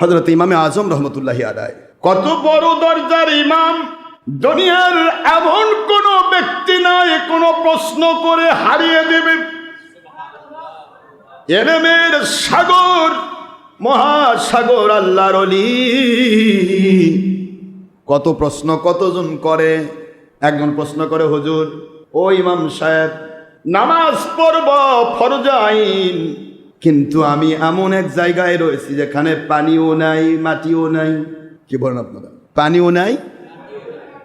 হজরত ইমামে আজম রহমতুল্লাহি আদায় কত বড় দরজার ইমাম। দুনিয়ার এমন কোন ব্যক্তি নাই, কোন প্রশ্ন করে হারিয়ে দেবে। এলেমের সাগর, মহাসাগর আল্লাহর কত প্রশ্ন কতজন করে? একজন প্রশ্ন করে, হুজুর, ও ইমাম সাহেব, নামাজ পড়ব ফরজ আইন। কিন্তু আমি এমন এক জায়গায় রয়েছি যেখানে পানিও নাই, মাটিও নাই। কি বলেন আপনারা? পানিও নাই,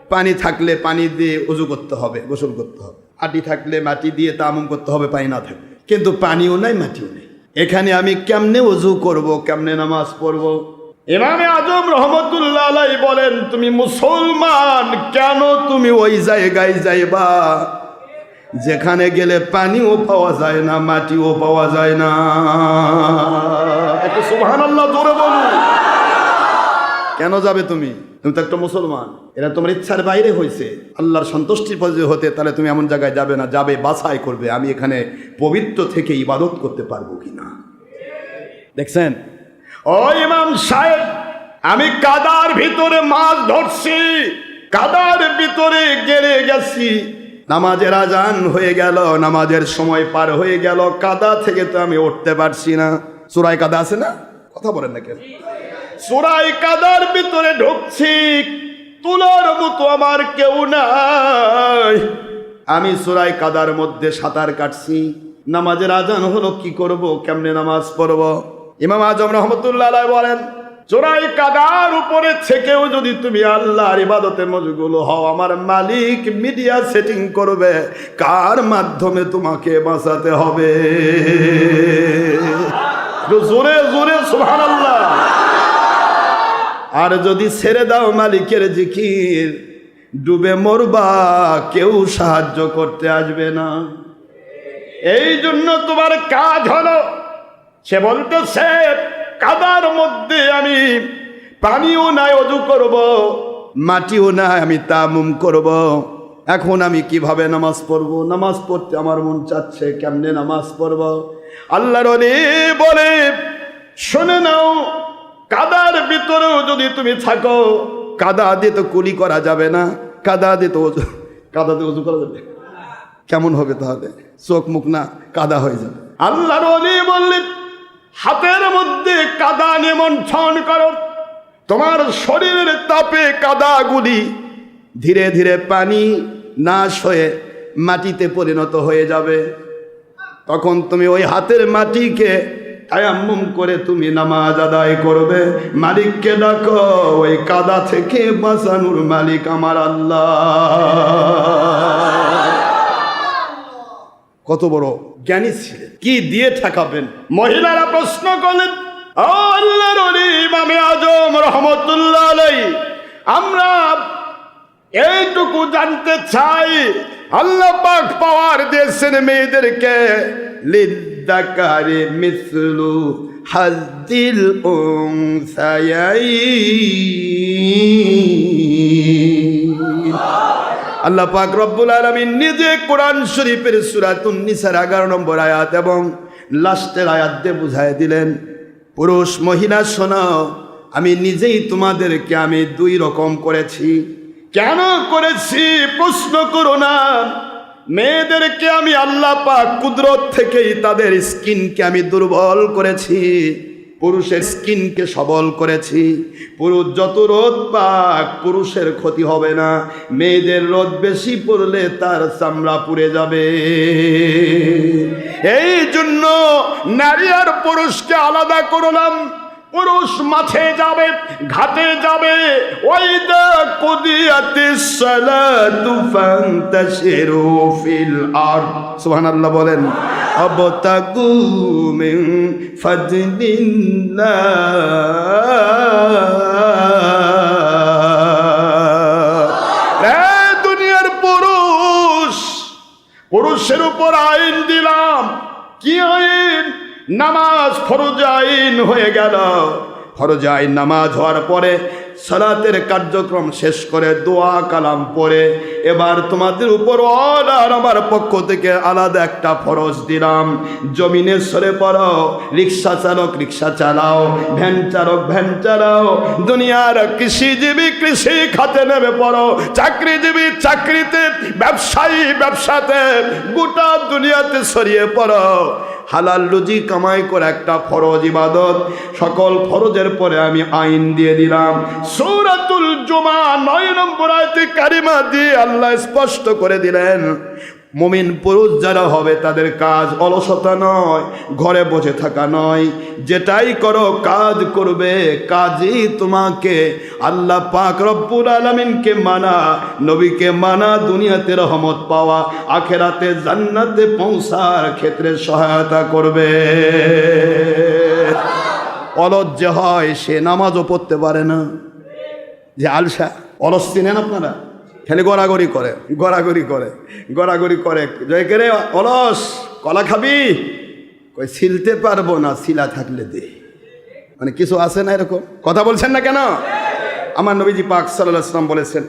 পানি থাকলে পানি দিয়ে উজু করতে হবে, গোসল করতে হবে। মাটি থাকলে মাটি দিয়ে তামুম করতে হবে, পানি না থাকলে। কিন্তু পানিও নাই, মাটিও নেই। এখানে আমি কেমনে উজু করব, কেমনে নামাজ পড়ব? ইমামে আজম রহমতুল্লাহ বলেন, তুমি মুসলমান, কেন তুমি ওই জায়গায় যাইবা? যেখানে গেলে পানিও পাওয়া যায় না, মাটিও পাওয়া যায় না। একটু কেন যাবে তুমি? তুমি তো একটা মুসলমান। এরা তোমার ইচ্ছার বাইরে হয়েছে। আল্লাহর সন্তুষ্টির পদে হতে, তাহলে তুমি এমন জায়গায় যাবে না, যাবে, বাছাই করবে। আমি এখানে পবিত্র থেকে ইবাদত করতে পারব কিনা? দেখছেন? ও ইমাম সাহেব, আমি কাদার ভিতরে মাছ ধরছি, কাদার ভিতরে গেড়ে গেছি। নামাজের আজান হয়ে গেল, নামাজের সময় পার হয়ে গেল, কাদা থেকে তো আমি উঠতে পারছি না। চূড়ায় কাদা আছে না? কথা বলেন না কেন সুরাই কাদার ভিতরে ঢুকছি, তুলার মতো আমার কেউ নাই। আমি সুরাই কাদার মধ্যে সাঁতার কাটছি। নামাজের আজান হলো, কি করব? কেমনে নামাজ পড়ব? ইমাম আজম রহমতুল্লাহ বলেন চোরাই কাদার উপরে থেকেও যদি তুমি আল্লাহর ইবাদতে মজগুলো হও, আমার মালিক মিডিয়া সেটিং করবে, কার মাধ্যমে তোমাকে বাঁচাতে হবে? জোরে জোরে, সুবহানাল্লাহ। আর যদি ছেড়ে দাও মালিকের জিকির, ডুবে মরবা, কেউ সাহায্য করতে আসবে না। এই জন্য তোমার কাজ হলো, সে বলতেছে কাদার মধ্যে আমি পানিও নাই, অজু করব, মাটিও নাই, আমি তামুম করব। এখন আমি কীভাবে নামাজ পড়ব? নামাজ পড়তে আমার মন চাচ্ছে, কেমনে নামাজ পড়ব? আল্লাহর বলে, শুনে নাও, কাদার ভিতরেও যদি তুমি থাকো, কাদা দিয়ে তো কুলি করা যাবে না, কাদা দিয়ে তো কাদা দিয়ে উজু করা যাবে কেমন হবে তাহলে? চোখ মুখ না, কাদা হয়ে যাবে। আল্লাহর বললেন হাতের মধ্যে কাদা নিমন্ত্রণ করো। তোমার শরীরের তাপে কাদাগুলি ধীরে ধীরে পানি নাশ হয়ে মাটিতে পরিণত হয়ে যাবে। তখন তুমি ওই হাতের মাটিকে আয়াম্মুম করে তুমি নামাজ আদায় করবে। মালিককে ডাকো, ওই কাদা থেকে বাঁচানোর মালিক আমার আল্লাহ। কত বড় জ্ঞানী ছিলেন কি দিয়ে ঠেকাবেন? মহিলারা প্রশ্ন করলেন আল্লাহর ইমামে আজম রহমতুল্লাহ আলাই, আমরা এইটুকু জানতে চাই, আল্লাহ পাক পাওয়ার দিয়েছেন মেয়েদেরকে, লিদ্দাকারে মিসলু হাজিল আল্লাহ পাক রব্বুল আলমিন নিজে কোরআন শরীফের সুরাতুন নিসার এগারো নম্বর আয়াত এবং লাস্টের আয়াত দিয়ে বুঝাই দিলেন, পুরুষ, মহিলা শোনাও আমি নিজেই তোমাদেরকে আমি দুই রকম করেছি। কেন করেছি? প্রশ্ন করো না। মেয়েদেরকে আমি আল্লাহ পাক কুদরত থেকেই তাদের স্কিনকে আমি দুর্বল করেছি। পুরুষের স্কিনকে সবল করেছি। পুরুষ যত রোদ পাক, পুরুষের ক্ষতি হবে না। মেয়েদের রোদ বেশি পড়লে তার চামড়া পুড়ে যাবে। এই জন্য নারী আর পুরুষকে আলাদা করলাম। পুরুষ মাঠে যাবে, ঘাটে যাবে। ওই দা কুদিয়াতিস ফিল আরদ। সুবহানাল্লাহ বলেন। ফাদলিল্লাহ এ দুনিয়ার পুরুষ, পুরুষের উপর আইন দিলাম। কি আইন? নামাজ ফরজ আইন হয়ে গেল। ফরজ আইন নামাজ হওয়ার পরে সালাতের কার্যক্রম শেষ করে দোয়া কালাম পড়ে। এবার তোমাদের উপর অর্ডার আমার পক্ষ থেকে আলাদা একটা ফরজ দিলাম। জমিনে সরে পড়ো, রিক্সা চালক রিক্সা চালাও, ভ্যান চালক ভ্যান চালাও, দুনিয়ার কৃষিজীবী কৃষি খাতে নেমে পড়ো, চাকরিজীবী চাকরিতে, ব্যবসায়ী ব্যবসাতে, গোটা দুনিয়াতে সরিয়ে পড়ো। হালাল রুজি কামাই করে একটা ফরজ ইবাদত। সকল ফরজের পরে আমি আইন দিয়ে দিলাম। সূরাতুল জুমা নয় নম্বর আয়াতে কারিমা দিয়ে আল্লাহ স্পষ্ট করে দিলেন মুমিন পুরুষ যারা হবে, তাদের কাজ অলসতা নয়, ঘরে বসে থাকা নয়। যেটাই করো, কাজ করবে, কাজই তোমাকে আল্লাহ পাক রব্বুল আলমিনকে মানা, নবীকে মানা, দুনিয়াতে রহমত পাওয়া, আখেরাতে জান্নাতে পৌঁছার ক্ষেত্রে সহায়তা করবে। অলস যে হয়, সে নামাজও পড়তে পারে না। যে আলসা, অলস চিনেন আপনারা? খালি গড়াগড়ি করে গড়াগড়ি করে গড়াগড়ি করে। জয় করে অলস, কলা খাবি? কই, ছিলতে পারব না শিলা থাকলে দে। মানে কিছু আছে না এরকম? কথা বলছেন না কেন? আমার নবীজি পাক সাল্লাহ বলেছেন,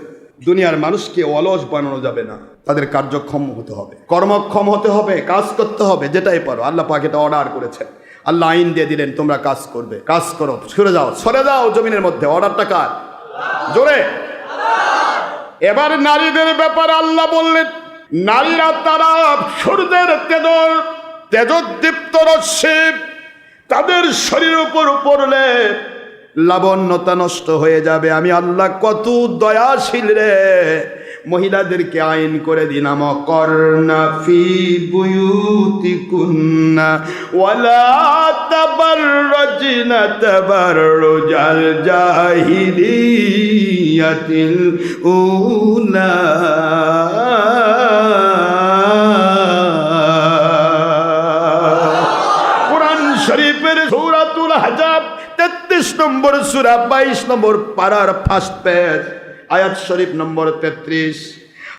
দুনিয়ার মানুষকে অলস বানানো যাবে না, তাদের কার্যক্ষম হতে হবে, কর্মক্ষম হতে হবে, কাজ করতে হবে, যেটাই পারো। আল্লাহ পাক এটা অর্ডার করেছেন। আল্লাহ আইন দিয়ে দিলেন, তোমরা কাজ করবে, কাজ করো, সরে যাও সরে যাও জমিনের মধ্যে। অর্ডারটা কার? জোরে। এবার নারীদের ব্যাপারে আল্লাহ বললেন, নারীরা তারা সূর্যের তেজর তেজদীপ্ত রশ্মি, তাদের শরীর উপর পড়লে লাবণ্যতা নষ্ট হয়ে যাবে। আমি আল্লাহ কত দয়াশীল রে। মহিলাদেরকে আইন করে দিলাম কর্ণা ফি বুয়ুতি কুন্না তেত্রিশ নম্বর সুরা, বাইশ নম্বর পাড়ার ফার্স্ট পেজ আয়াত শরীফ নম্বর তেত্রিশ।